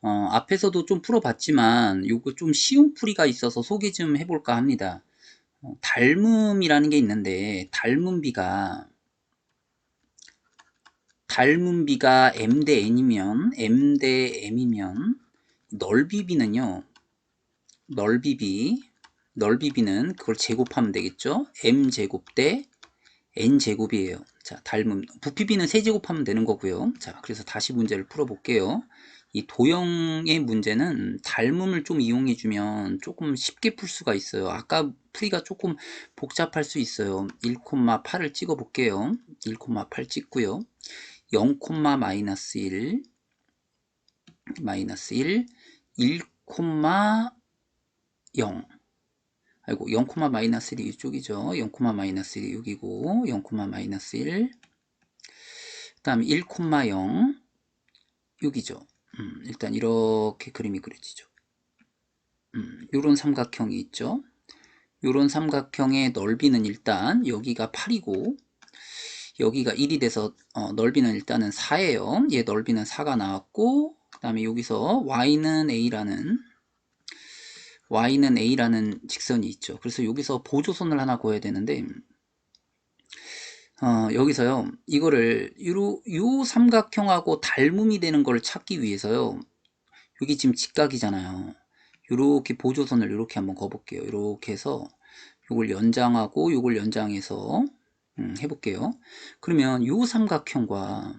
어, 앞에서도 좀 풀어봤지만 요거 좀 쉬운 풀이가 있어서 소개 좀 해볼까 합니다. 어, 닮음이라는 게 있는데 닮음비가 닮음비가 m 대 n이면 m 대 m이면 넓이비는요. 넓이비 넓이비는 그걸 제곱하면 되겠죠. m 제곱 대 n 제곱이에요. 자, 닮음 부피비는 세제곱하면 되는 거고요. 자, 그래서 다시 문제를 풀어볼게요. 이 도형의 문제는 닮음을 좀 이용해 주면 조금 쉽게 풀 수가 있어요. 아까 풀이가 조금 복잡할 수 있어요. 1,8을 찍어 볼게요. 1,8 찍고요. 0, 마이너스 1 마이너스 1 1, 0 아이고 0, 마이너스 1이 이쪽이죠. 0, 마이너스 1이 여기고 0, 마이너스 1 그 다음 1, 0 여기죠. 음, 일단 이렇게 그림이 그려지죠. 음, 요런 삼각형이 있죠. 요런 삼각형의 넓이는 일단 여기가 8이고 여기가 1이 돼서 어, 넓이는 일단은 4예요. 얘 넓이는 4가 나왔고 그 다음에 여기서 y는 a라는 y는 a라는 직선이 있죠. 그래서 여기서 보조선을 하나 그어야 되는데 어, 여기서요. 이거를 요, 요 삼각형하고 닮음이 되는 걸 찾기 위해서요. 여기 지금 직각이잖아요. 이렇게 보조선을 이렇게 한번 그어볼게요. 이렇게 해서 요걸 연장하고 요걸 연장해서 음, 해볼게요. 그러면 요 삼각형과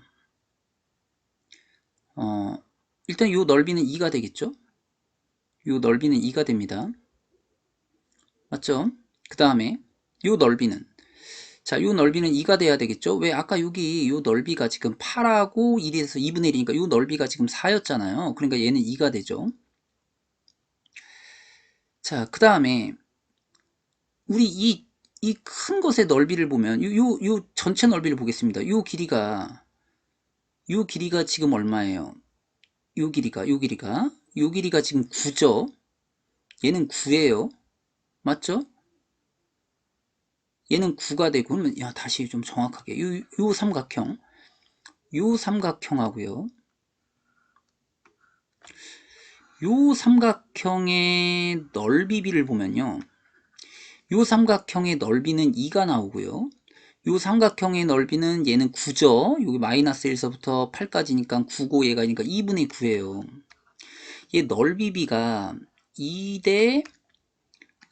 어, 일단 요 넓이는 2가 되겠죠? 요 넓이는 2가 됩니다. 맞죠? 그 다음에 요 넓이는 자, 요 넓이는 2가 돼야 되겠죠? 왜 아까 여기 요 넓이가 지금 8하고 1에서 2분의 1이니까 요 넓이가 지금 4였잖아요. 그러니까 얘는 2가 되죠. 자, 그 다음에 우리 이 이 큰 것의 넓이를 보면 요, 요, 요 전체 넓이를 보겠습니다. 요 길이가 요 길이가 지금 얼마예요? 요 길이가 요 길이가 요 길이가 지금 9죠? 얘는 9예요. 맞죠? 얘는 9가 되고 그러면 야 다시 좀 정확하게 요, 요 삼각형. 요 삼각형하고요. 요 삼각형의 넓이비를 보면요. 요 삼각형의 넓이는 2가 나오고요. 요 삼각형의 넓이는 얘는 9죠. 여기 마이너스 1서부터 8까지니까 9고 얘가 니까 2분의 9예요. 얘 넓이비가 2대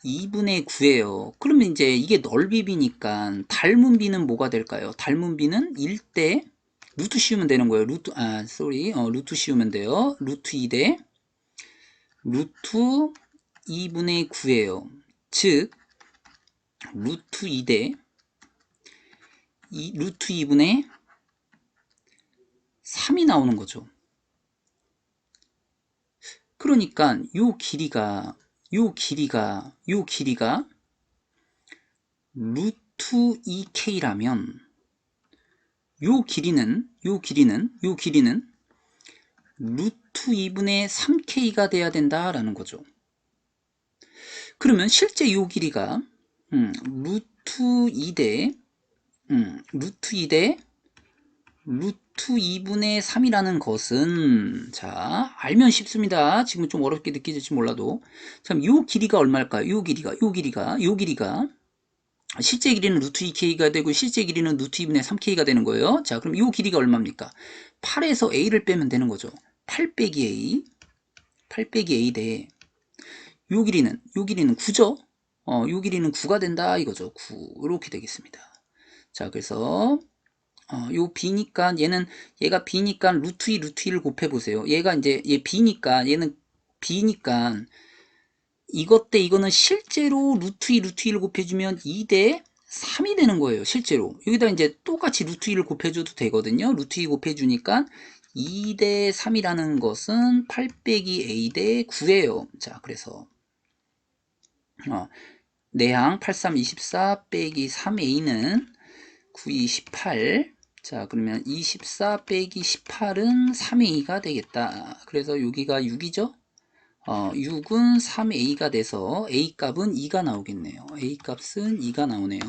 2분의 9예요. 그러면 이제 이게 넓이비니까 닮은 비는 뭐가 될까요? 닮은 비는 1대 루트 씌우면 되는 거예요. 루트 아 쏘리 어, 루트 씌우면 돼요. 루트 2대 루트 2분의 9예요. 즉 루트 2대 이 루트 2분의 3이 나오는 거죠. 그러니까 요 길이가 요 길이가 요 길이가 루트 2k라면 요 길이는 요 길이는 요 길이는 루트 2분의 3k가 돼야 된다라는 거죠. 그러면 실제 요 길이가 음, 루트 2대 음, 루트 2대 루트 루트 2분의 3이라는 것은 자 알면 쉽습니다. 지금 좀 어렵게 느껴질지 몰라도 참 요 길이가 얼마일까요? 요 길이가 요 길이가 요 길이가 실제 길이는 루트 2k가 되고 실제 길이는 루트 2분의 3k가 되는 거예요. 자 그럼 요 길이가 얼마입니까? 8에서 a를 빼면 되는 거죠. 8 빼기 a 8 빼기 a 대요 길이는 요 길이는 9죠. 어, 요 길이는 9가 된다 이거죠. 9 이렇게 되겠습니다. 자 그래서 어, 요 b니까 얘는 얘가 b니까 루트 2 루트 2를 곱해 보세요. 얘가 이제 얘 b니까 얘는 b니까 이것 때 이거는 실제로 루트 2 루트 2를 곱해주면 2대 3이 되는 거예요. 실제로 여기다 이제 똑같이 루트 2를 곱해줘도 되거든요. 루트 2 곱해주니까 2대 3이라는 것은 8 빼기 a 대 9예요. 자 그래서 어, 내항 83 24 빼기 3a는 9 28 자 그러면 24 빼기 18은 3a가 되겠다. 그래서 여기가 6이죠? 어, 6은 3a가 돼서 a 값은 2가 나오겠네요. a 값은 2가 나오네요